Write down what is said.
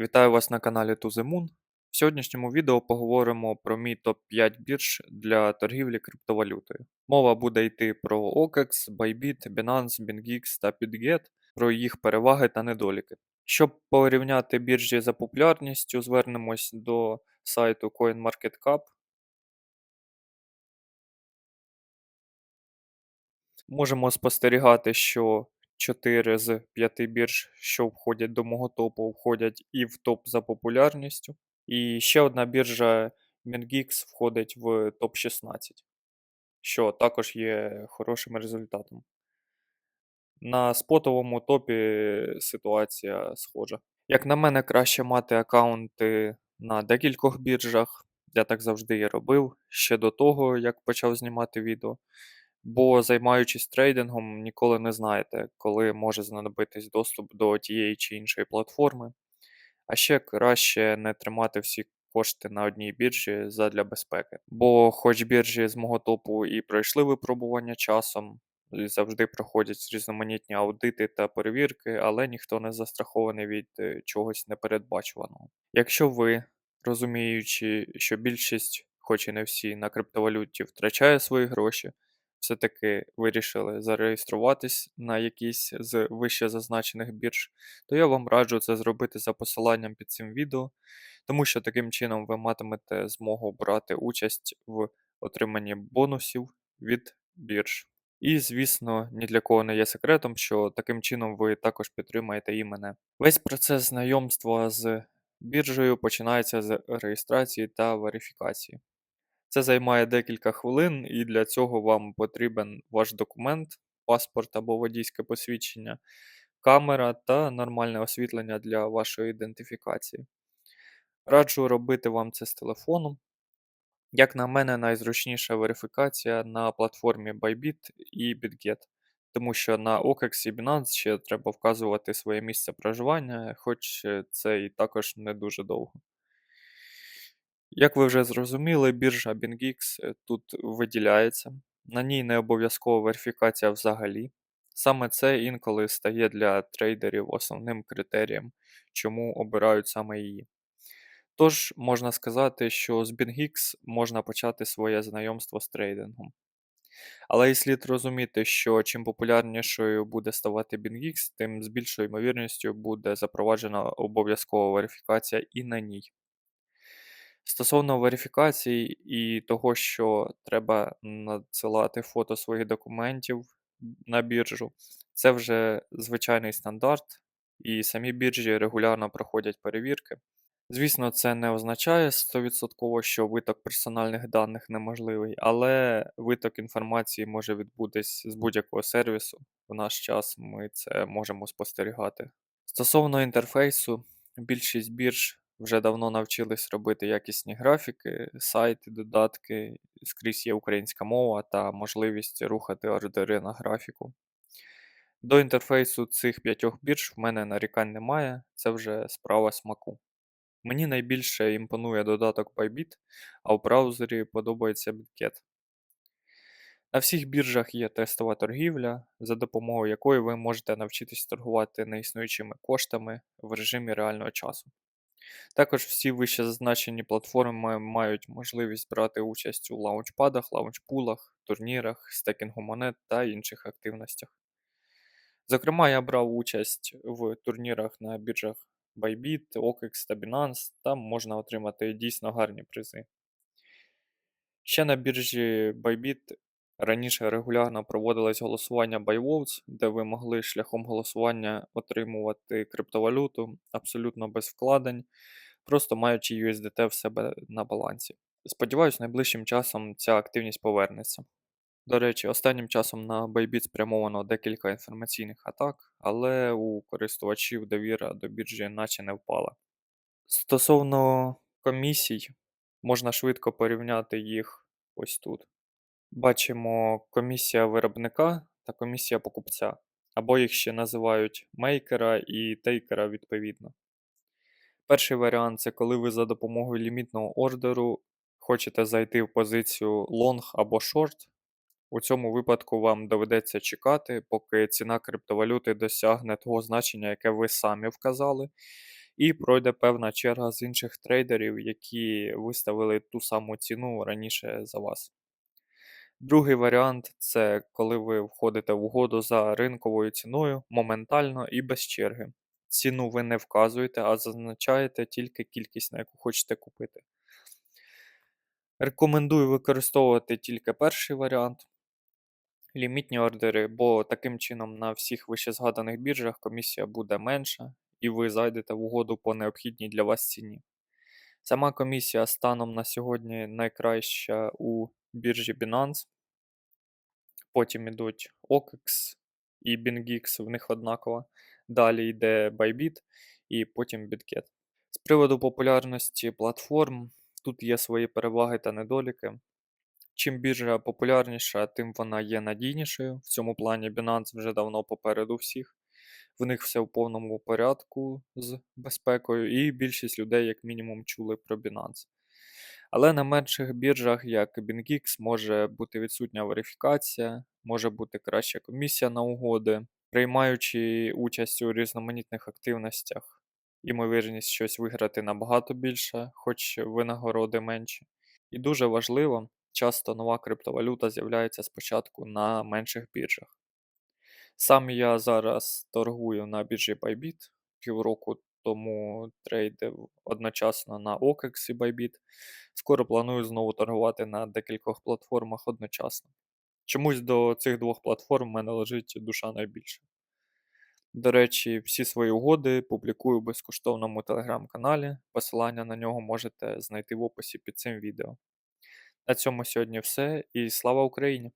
Вітаю вас на каналі The В сьогоднішньому відео поговоримо про мій топ-5 бірж для торгівлі криптовалютою. Мова буде йти про OKEX, Bybit, Binance, BingX та Bitget, про їх переваги та недоліки. Щоб порівняти біржі за популярністю, звернемось до сайту CoinMarketCap. Можемо спостерігати, що 4 з 5 бірж, що входять до мого топу, входять і в топ за популярністю. І ще одна біржа MinGix входить в топ-16, що також є хорошим результатом. На спотовому топі ситуація схожа. Як на мене, краще мати аккаунти на декількох біржах. Я так завжди і робив ще до того, як почав знімати відео. Бо займаючись трейдингом, ніколи не знаєте, коли може знадобитись доступ до тієї чи іншої платформи. А ще краще не тримати всі кошти на одній біржі задля безпеки. Бо, хоч біржі з мого топу і пройшли випробування часом, і завжди проходять різноманітні аудити та перевірки, але ніхто не застрахований від е, чогось непередбачуваного. Якщо ви, розуміючи, що більшість, хоч і не всі, на криптовалюті втрачає свої гроші, все-таки вирішили зареєструватись на якійсь з вище зазначених бірж, то я вам раджу це зробити за посиланням під цим відео, тому що таким чином ви матимете змогу брати участь в отриманні бонусів від бірж. І, звісно, ні для кого не є секретом, що таким чином ви також підтримаєте і мене. Весь процес знайомства з біржею починається з реєстрації та верифікації. Це займає декілька хвилин, і для цього вам потрібен ваш документ, паспорт або водійське посвідчення, камера та нормальне освітлення для вашої ідентифікації. Раджу робити вам це з телефоном. Як на мене, найзручніша верифікація на платформі Bybit і BitGet, тому що на OKEX і Binance ще треба вказувати своє місце проживання, хоч е, це і також не дуже довго. Як ви вже зрозуміли, біржа BingX е, тут виділяється, на ній не обов'язкова верифікація взагалі. Саме це інколи стає для трейдерів основним критерієм, чому обирають саме її. Тож, можна сказати, що з BingX можна почати своє знайомство з трейдингом. Але і слід розуміти, що чим популярнішою буде ставати BingX, тим з більшою ймовірністю буде запроваджена обов'язкова верифікація і на ній. Стосовно верифікації і того, що треба надсилати фото своїх документів на біржу, це вже звичайний стандарт, і самі біржі регулярно проходять перевірки. Звісно, це не означає 100%, що виток персональних даних неможливий, але виток інформації може відбутись з будь-якого сервісу. В наш час ми це можемо спостерігати. Стосовно інтерфейсу, більшість бірж вже давно навчились робити якісні графіки, сайти, додатки, скрізь є українська мова та можливість рухати ордери на графіку. До інтерфейсу цих п'ятьох бірж в мене нарікань немає, це вже справа смаку. Мені найбільше імпонує додаток Bybit, а в браузері подобається Bitget. На всіх біржах є тестова торгівля, за допомогою якої ви можете навчитись торгувати неіснуючими коштами в режимі реального часу. Також всі вище зазначені платформи мають можливість брати участь у лаунчпадах, лаунчпулах, турнірах, стекінгу монет та інших активностях. Зокрема, я брав участь в турнірах на біржах Bybit, OKEX та Binance, там можна отримати дійсно гарні призи. Ще на біржі Bybit раніше регулярно проводилось голосування BuyVotes, де ви могли шляхом голосування отримувати криптовалюту абсолютно без вкладень, просто маючи USDT в себе на балансі. Сподіваюсь, найближчим часом ця активність повернеться. До речі, останнім часом на Bybit спрямовано декілька інформаційних атак, але у користувачів довіра до біржі наче не впала. Стосовно комісій, можна швидко порівняти їх ось тут. Бачимо комісія виробника та комісія покупця, або їх ще називають мейкера і тейкера відповідно. Перший варіант це коли ви за допомогою лімітного ордеру хочете зайти в позицію long або short. У цьому випадку вам доведеться чекати, поки ціна криптовалюти досягне того значення, яке ви самі вказали, і пройде певна черга з інших трейдерів, які виставили ту саму ціну раніше за вас. Другий варіант це коли ви входите в угоду за ринковою ціною моментально і без черги. Ціну ви не вказуєте, а зазначаєте тільки кількість, на яку хочете купити. Рекомендую використовувати тільки перший варіант. Лімітні ордери, бо таким чином на всіх вищезгаданих біржах комісія буде менша, і ви зайдете в угоду по необхідній для вас ціні. Сама комісія станом на сьогодні найкраща у біржі Binance. Потім йдуть OKEX і BingX, в них однаково. Далі йде Bybit і потім BitGet. З приводу популярності платформ, тут є свої переваги та недоліки. Чим біржа популярніша, тим вона є надійнішою. В цьому плані Binance вже давно попереду всіх. В них все в повному порядку з безпекою, і більшість людей, як мінімум, чули про Binance. Але на менших біржах, як BingX, може бути відсутня верифікація, може бути краща комісія на угоди, приймаючи участь у різноманітних активностях, ймовірність щось виграти набагато більше, хоч винагороди менші. І дуже важливо, часто нова криптовалюта з'являється спочатку на менших біржах. Сам я зараз торгую на біржі Bybit, півроку тому трейдив одночасно на OKEX і Bybit. Скоро планую знову торгувати на декількох платформах одночасно. Чомусь до цих двох платформ в мене лежить душа найбільше. До речі, всі свої угоди публікую в безкоштовному телеграм-каналі. Посилання на нього можете знайти в описі під цим відео. На цьому сьогодні все і слава Україні!